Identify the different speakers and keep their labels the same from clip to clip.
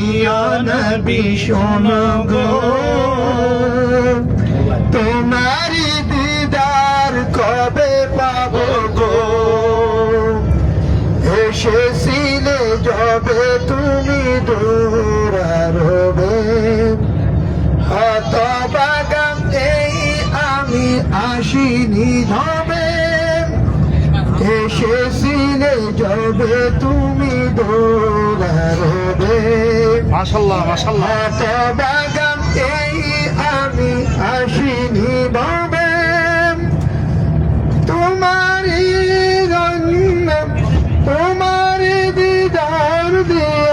Speaker 1: নবী শোনো গো। তোমারি দিদার কবে পাবো গো? এসেছিলে যবে তুমি দূর রবে হত বাগান এই আমি আসিনি হবে এসেছিলে যবে তুমি দূর রবে
Speaker 2: মাশাল্লাহ মাশাল্লাহ।
Speaker 1: বাগান এই আমি আসিনি ভাবে। তোমারি জন্য তোমারি দিদার দিয়ে।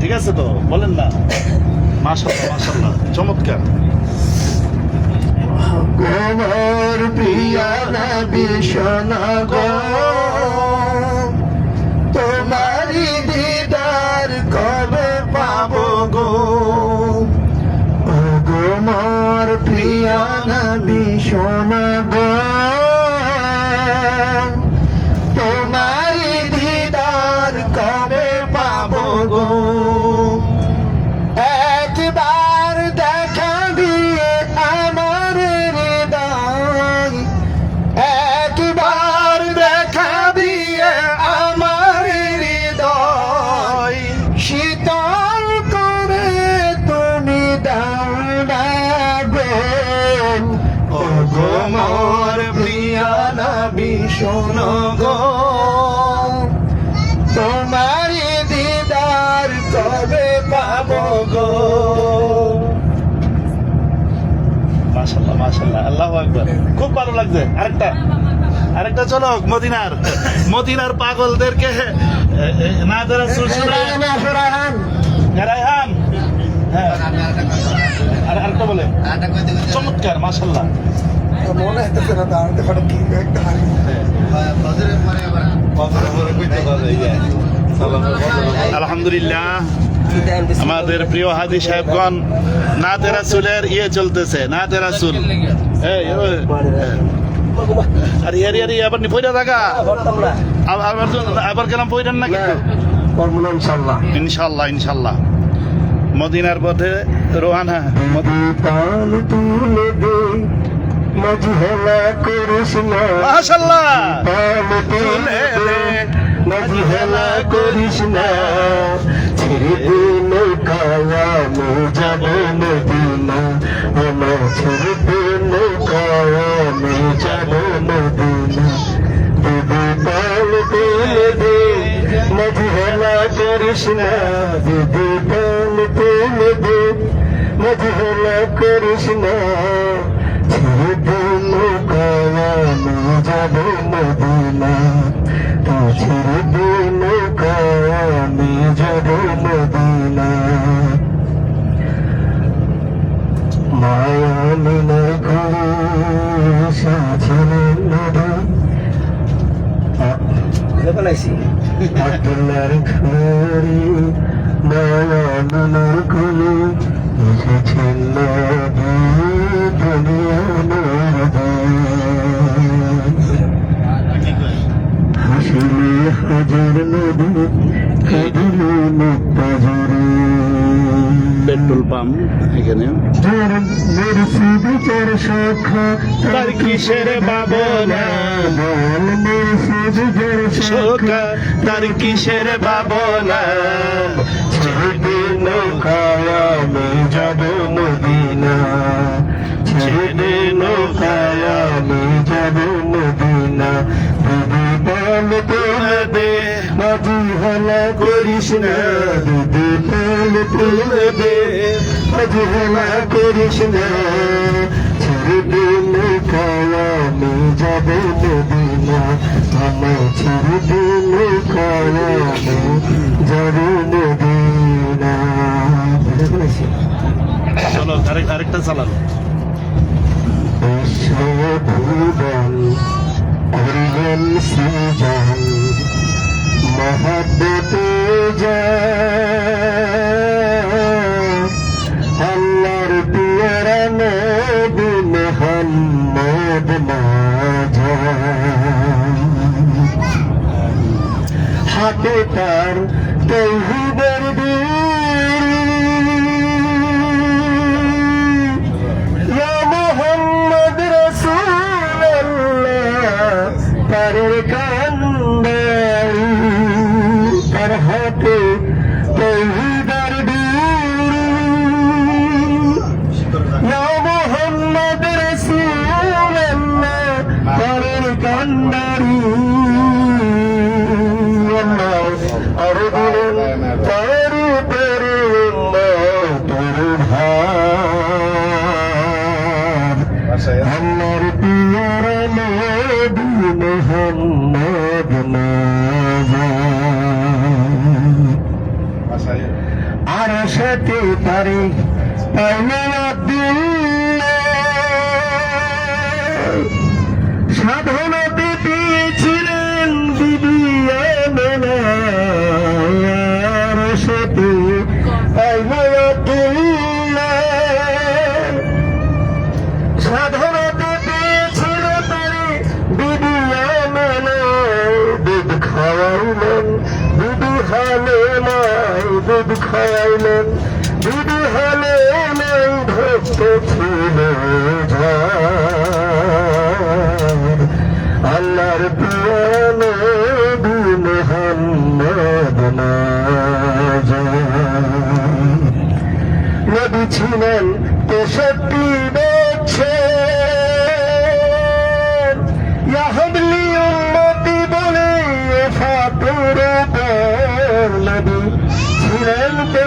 Speaker 2: ঠিক আছে তো বলেন না। মাশাল্লাহ মাশাল্লাহ চমৎকার।
Speaker 1: গোমর প্রিয়া নবী গো। শোনো গো। তোমারি দিদার কবে পাবো গো?
Speaker 2: মাশাল্লাহ মাশাল্লাহ আল্লাহ আকবার। খুব ভালো লাগছে। আরেকটা আরেকটা চলো মদিনার মদিনার পাগলদেরকে না সুরসুরা
Speaker 1: রায়হান
Speaker 2: রায়হান। হ্যাঁ আর আরেকটা বলে। চমৎকার মাশাল্লাহ
Speaker 1: মনে হইতেছে না দাঁড়াতে পারে কি একটা হারি
Speaker 2: আলহামদুলিল্লাহ। আমাদের প্রিয় হাজি সাহেবগণ নাতে রাসুলের ইয়ে চলতেছে এই, ওই, হ্যাঁ। আর ইয়ারি ইয়ারি আবার নি থাকা? আবার আবার কেন না কিন্তু?
Speaker 1: ইনশাল্লাহ
Speaker 2: ইনশাল্লাহ ইনশাল্লাহ মদিনার পথে রোহানা
Speaker 1: মজহেলা করিস না
Speaker 2: মাশাল্লাহ
Speaker 1: পাল তুলে দে মজহেলা করিস না ছেড়ে দে নৌকায়া মো যাব মদিনা। আমার ছেড়ে দে নৌকায়া মো যাব মদিনা। দিদি পাল তুলে দে মজহেলা করিস না দিদি পাল তুলে দে মজহেলা করিস না নৌকায়া মো যাব মদিনা তো ছেড়ে দে নৌকায়া আমি যাব মদিনা মায়া নবী দুনিয়ার হাসিলে
Speaker 2: পেট্রোল পাম্প এখানে। তার কিসের বাবনা তার কিসের বাবনা
Speaker 1: নৌকায় আমি যাব মদিনা। ছেড়ে নৌকায় আমি যাব মদিনা দিদি বল তুলে দে মাঝি হলা করিস না দিদি বল তুলে দে মাঝি হলা করিস না ছেড়ে নৌকায় আমি যাব মদিনা। আমার ছেড়ে দে নৌকায় আমি যাব পেরেছি
Speaker 2: চলো আরেক আরেকটা চালানো।
Speaker 1: বিশ্বভুবন করিলেন সৃজন মহাব্বতে আল্লাহর পিয়ারা নবী মোহাম্মদ হাতে
Speaker 3: তার হাতে তৌহিদের মোহাম্মদ রাসূলুল্লাহ তারের কান্দারি আর দিলেন তার উপরে আল্লাহ তোর আমার পিয়ার মোহাম্মদ হালে নাই দুধ খাওয়াইলেন দুধ হালে নাই ভক্ত ছিল। আল্লাহর নাজার। নবী ছিলেন তেষট্টি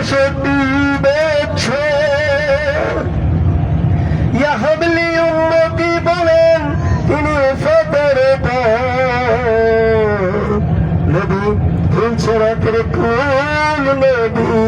Speaker 3: তেষট্টি বছর ইয়াহবলি উন্নতি বলেন তিনি পর। নবী তুলছে রাতের কোন নবী।